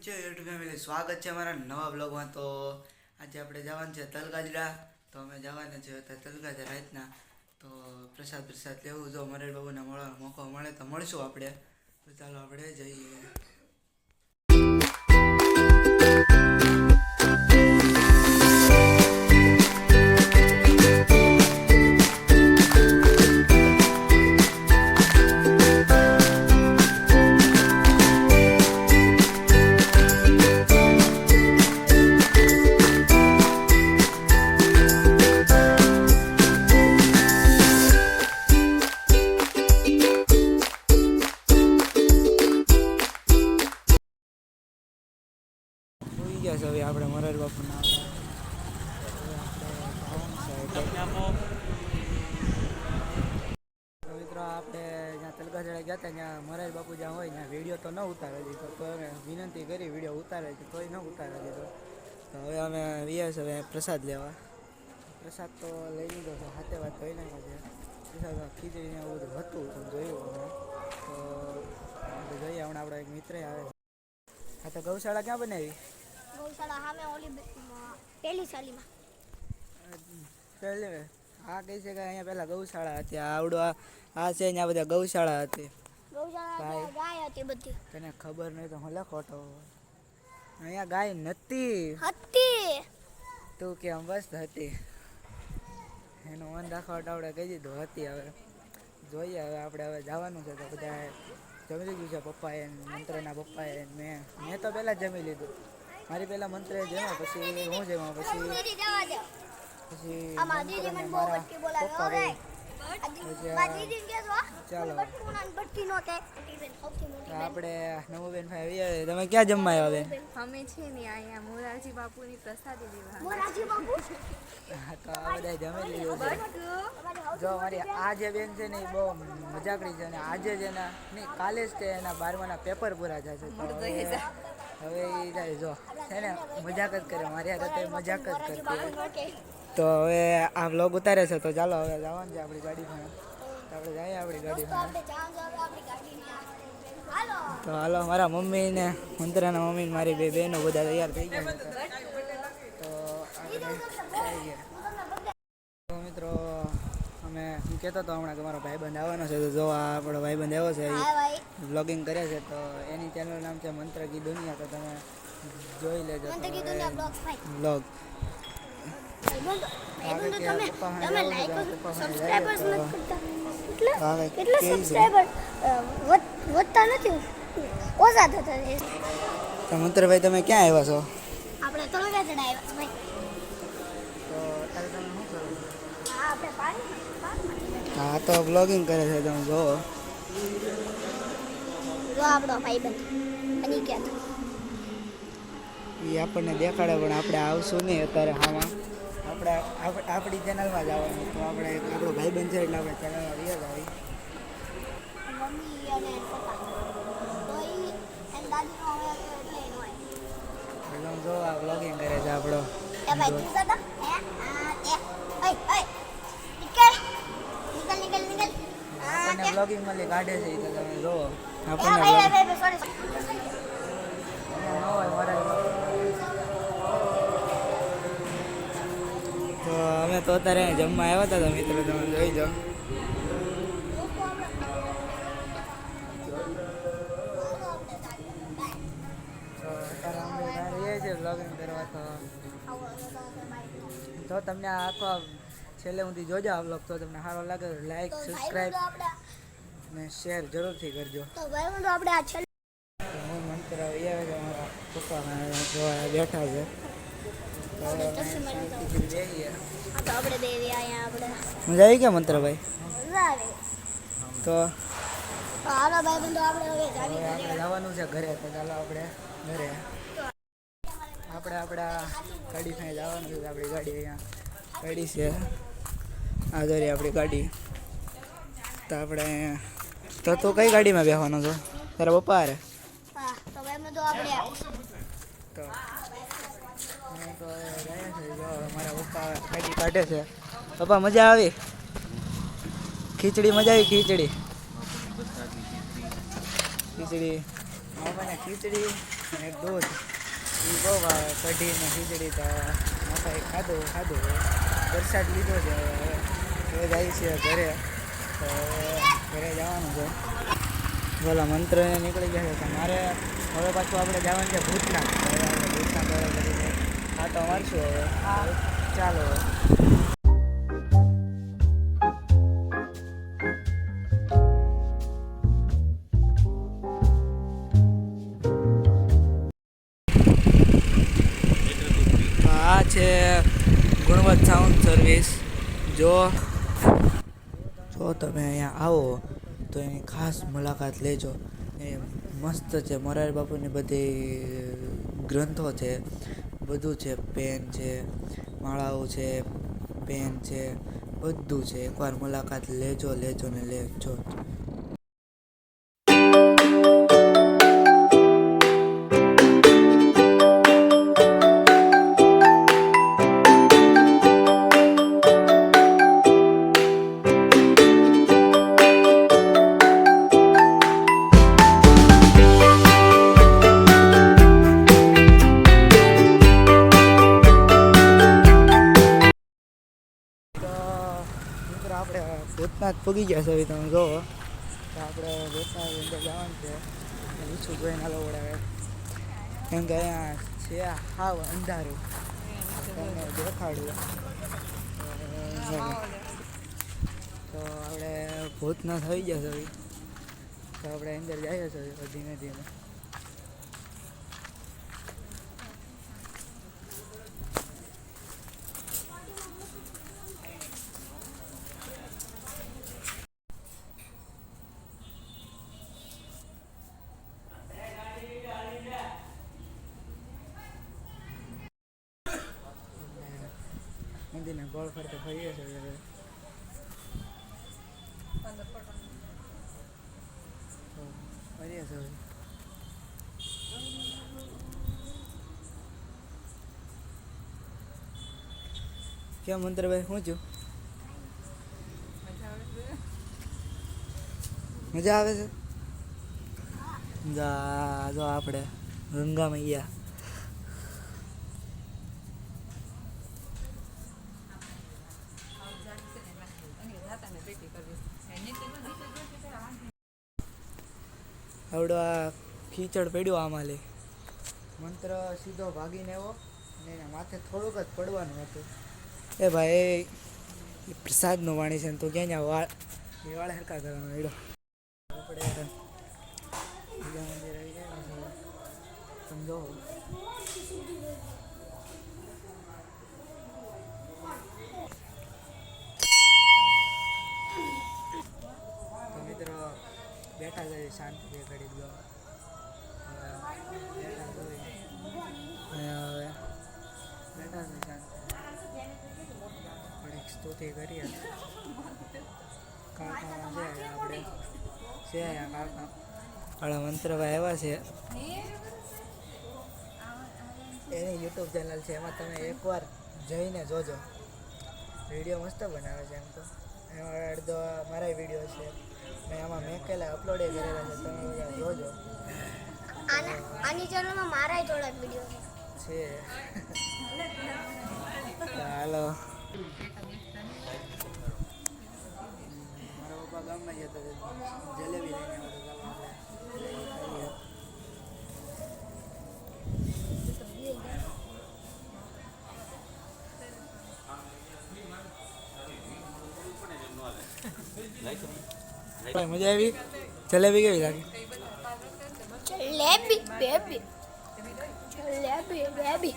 છે YouTube family સ્વાગત છે અમારા નવા બ્લોગમાં તો આજે આપણે જવાનું છે તલગાજરા તો અમે જવાના છે તલગાજરા રાતના. તો પ્રસાદ પ્રસાદ લેવું. જો મરેડ બાબુને મળવાનો મોકો મળે તો મળશું આપણે. તો ચાલો આપણે જઈએ. જોઈ ગયા છે હવે આપણે મરેડ બાપુના મિત્રો આપણે જ્યાં તલગાજડા ગયા હતા, ત્યાં મરાજ બાપુ જ્યાં હોય, ત્યાં વીડિયો તો ન ઉતારે દીધો. તો અમે વિનંતી કરી વીડિયો ઉતારે છે, તોય ન ઉતારે દીધો. તો હવે અમે રહ્યા છે, હવે પ્રસાદ લેવા. પ્રસાદ તો લઈ લીધો છે, હાથે વાત ધોઈ નાખ્યો છે. પ્રસાદ ખીચડી ને એવું બધું હતું, તો જોયું તો જોઈએ, હમણાં આપણા એક મિત્ર આવે હા તો ગૌશાળા ક્યાં બનાવી? ગૌશાળા સામે ઓલી પેલી છે કે અહીંયા પહેલાં ગૌશાળા હતી આવડો આ આ છે અહીંયા બધા ગૌશાળા હતી ગૌશાળા ગાય હતી બધી તને ખબર નહીં તો હું ખોટો અહીંયા ગાય નથી હતી તું કેમ બસ હતી એનું મન દાખવટ આપણે કહી દીધું હતી હવે જોઈએ હવે આપણે હવે જવાનું છે તો બધા જમી લીધું છે પપ્પાએ ને મંત્રના પપ્પાએ ને મેં મેં તો પહેલાં જમી લીધું મારી પહેલા મંત્રે જેમાં પછી હું જેમાં પછી પછી? ચાલો. આપણે નવુબેન ભાઈ આવ્યા તમે ક્યાં જમવા આવ્યા બેન? અમે છે ને અહીંયા મોરારજી બાપુની પ્રસાદી લેવા મોરારજી બાપુ. તો આ બધા જમી લીધું છે. જો મારી આ જે બેન છે ને એ બહુ મજાકડી છે. અને આજે જ એના નહીં કાલે જ તે એના બારમાના પેપર પૂરા થશે હવે હવે એ જાય જો. છે ને મજાક જ કરે. મારી હાથે તો મજાક જ કરતી તો હવે આ વ્લોગ ઉતારે છે. તો ચાલો હવે જવાનું છે આપણી ગાડીમાં. તો આપણે જઈએ આપણી ગાડીમાં. આપણે આપણી. તો હાલો મારા મમ્મી ને મંત્રાના મમ્મી મારી બે બહેનો બધા તૈયાર થઈ ગયા તો આપણે જઈ ગયા તો મિત્રો અમે હું કહેતો હતો હમણાં કે મારો ભાઈબંધ આવવાનો છે તો જો આ આપણો ભાઈબંધ આવ્યો છે. બ્લોગિંગ કરે છે તો એની ચેનલ નામ છે મંત્ર કી દુનિયા તો તમે જોઈ લેજો બ્લોગ મંત્રભાઈ તમે ક્યાં આવ્યા છો? આપણે તળવે ચડાવ્યા ભાઈ તો અત્યારે તમે શું કરો હા તો બ્લોગિંગ કરે છે તમે જોવો જો આપણો ભાઈબંધ એ આપણને દેખાડે પણ આપણે આવશું નહીં અત્યારે હા આપણે આપ- આપણી ચેનલમાં જ આવવાનું તો આપણે આપણો ભાઈબંધ છે એટલે આપણે ચેનલમાં રહ્યા જ આવી મમ્મી અને પપ્પા. જો આ બ્લોગિંગ કરે છે આપણો એ ભાઈ તું જતો હે આ તે ઓય ઓય નીકળ નીકળ નીકળ નીકળ આપણને બ્લોગિંગ મળી કાઢે છે તો તમે જો આપણને તો અમે તો અત્યારે જમવા આવ્યા હતા તો મિત્રો તમે જોઈ જાઓ તો બ્લોગિંગ કરવા તો. જો તમને આખો છેલ્લે સુધી જોજો આ બ્લોગ તો તમને સારો લાગે લાઈક તો સબસ્ક્રાઈબ અને શેર જરૂરથી કરજો. તો ભાઈબંધો આપણે આ છેલ્લે હું મંત્ર આવ્યા આવે છે અમારા પપ્પાના જોવા બેઠા છે. અહીંયા મજા આવી ગયા મંત્રભાઈ તો જવાનું છે ઘરે તો ચાલો આપણે ઘરે. આપણે આપણા ગાડી પાસે જવાનું છે આપણી ગાડી અહીંયા ગાડી છે. આ જરી આપણી ગાડી. તો આપણે તો તું કઈ ગાડીમાં બેસવાનો છો? તારા પપ્પા અરે મારા પપ્પા ગાડી કાઢે છે પપ્પા મજા આવી? ખીચડી મજા આવી, ખીચડી? ખીચડી. પપ્પાને ખીચડી અને દૂધ. એ બહુ ભાવે કઢી ને ખીચડી તો માથા ખાધું ખાધું. વરસાદ લીધો છે, હવે. જાય છે ઘરે. તો ઘરે જવાનું છે. બોલા મંત્ર નીકળી ગયા છે મારે હવે પાછું આપણે જવાનું છે ભૂતના. તો આ તો ભૂતના મારશું હવે. ચાલો આ છે ગુણવત્તા સાઉન્ડ સર્વિસ જો જો તમે અહીંયા આવો, તો એની ખાસ મુલાકાત લેજો. એ મસ્ત છે, મોરારી બાપુની બધી ગ્રંથો છે, બધું છે, પેન છે, માળાઓ છે, પેન છે, બધું છે. એકવાર મુલાકાત લેજો લેજો ને લેજો. ભૂતનાથ પગી ગયા છે તમે જો. તો આપણે ભૂતનાથ અંદર જવાનું છે. નીચું જોઈને હાલો વડાવે કેમ કે અહીંયા છે હાવ અંધારું. તમને દેખાડું. તો આપણે ભૂતનાથ થઈ ગયા છે હવે. તો આપણે અંદર જઈએ છીએ ધીમે ધીમે. મંદિરને ગોળ ફરતે ફરીએ છીએ હવે. ફરીએ છીએ કેમ મંત્રભાઈ શું છું? મજા આવે છે? જા જો આપણે ગંગામાં મૈયા. આવડો આ ખીચડ પડ્યો આમાં લે. મંત્ર સીધો ભાગીને એવો ને એના માથે થોડુંક જ પડવાનું હતું. એ ભાઈ પ્રસાદનું વાણી છે ને તું ક્યાં વાળ એ વાળ હરકા કરવાનો એડો બેઠા છે શાંતિથી ઘડી દો બેઠા જોઈ હવે બેઠા છે શાંતિ. થોડીક સ્તુતિ કરીએ. કાકા આપણે. છે મંત્રભાઈ આવ્યા છે. એની યુટ્યુબ ચેનલ છે. એમાં તમે એકવાર જઈને જોજો. વીડિયો મસ્ત બનાવે છે એમ તો. એમાં અડધો મારા વીડિયો છે. મેં આમાં મેં કેલા અપલોડ કરેલા છે તમે બધા જોજો. આના આની ચેનલમાં મારા થોડાક વીડિયો છે. હાલો મારા પપ્પા ગામમાં જતા જલેબી લઈને ભાઈ મજા આવી. જલેબી કેવી લાગી? જલેબી બેબી. જલેબી બેબી.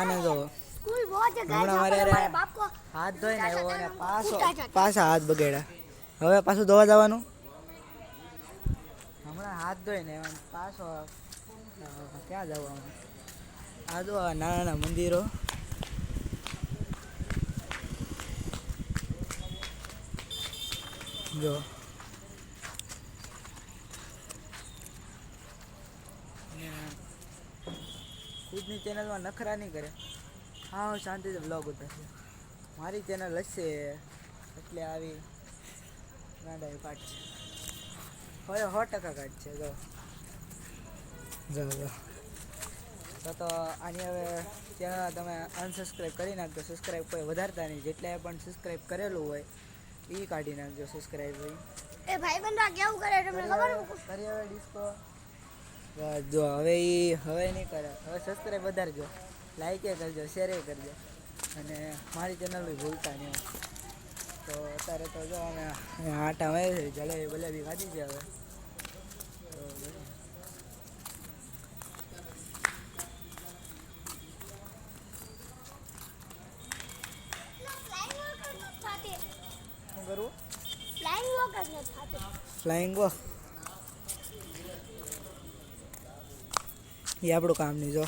આનંદ હોવો હમણાં મારે હાથ ધોઈ એવો અને પાછો પાછા હાથ બગાડ્યા. હવે પાછું ધોવા જવાનું? હમણાં હાથ ધોઈ ને પાછો ક્યાં જવાનું? આ જો નાના નાના મંદિરો. જો ને ખુદની ચેનલમાં નખરા નહીં કરે. હા શાંતિથી બ્લોગ ઉતરશે મારી ચેનલ હશે. એટલે આવી ગાંડા પાઠ છે. હવે સો ટકા કાઢ છે જો. જો જો. તો તો આની હવે ચેનલ તમે અનસબસ્ક્રાઈબ કરી નાખજો. સબસ્ક્રાઈબ કોઈ વધારતા નહીં. જેટલા પણ સબસ્ક્રાઈબ કરેલું હોય એ કાઢી નાખજો સબસ્ક્રાઇબ ભાઈ એ ભાઈ બંધા કેવું કરે તમને ખબર કરી હવે ડિસ્કો જો હવે એ હવે નહીં કરે. હવે સબસ્ક્રાઇબ વધારજો. લાઈક એ કરજો શેર એ કરજો. અને મારી ચેનલ બી ભૂલતા નહીં તો અત્યારે તો જો અમે આટા હવે જલેબી બલેબી ખાધી છે હવે તો બસ. ફ્લાઇંગ વોક જ નથી થતી શું કરવું ફ્લાઇંગ વોક જ નથી થતી ફ્લાઇંગ ગો એ આપણું કામ નહીં જો.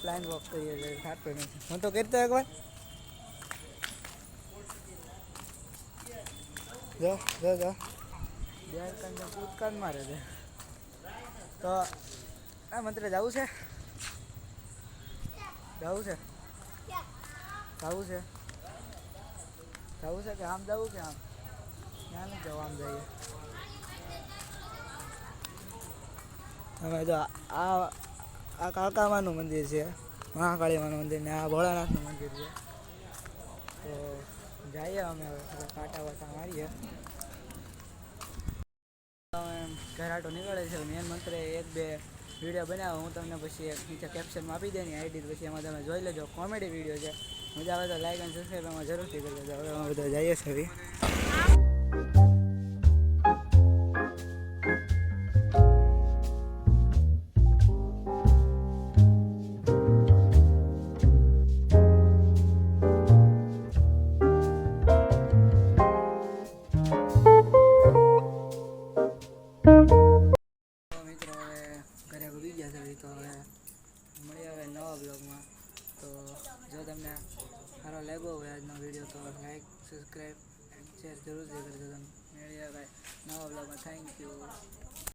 ફ્લાઇંગ વોક કરીએ છીએ થતું નથી હું તો કરતો એકવાર જો જો જો. કંઈ કૂદકાન મારે છે. તો આ મંત્રે જવું છે? જવું છે? જવું છે? જવું છે કે આમ જવું કે આમ? ત્યાં નહીં જવું આમ જઈએ. અમે જો આ આ કાકામાનું મંદિર છે, મહાકાળીમાનું મંદિર ને આ ભોળાનાથનું મંદિર છે. તો જઈએ અમે હવે કાંટા વાટા મારીએ. ઘરાટો નીકળે છે, મેન મંત્રે એક, બે વીડિયો બનાવો, હું તમને પછી નીચે કેપ્શનમાં આપી દેની આઈડી પછી એમાં તમે જોઈ લેજો. કોમેડી વીડિયો છે. મજા આવે તો લાઈક અને સબસ્ક્રાઈબ એમાં જરૂરથી કરી દેજો હવે અમે બધા જઈએ છીએ.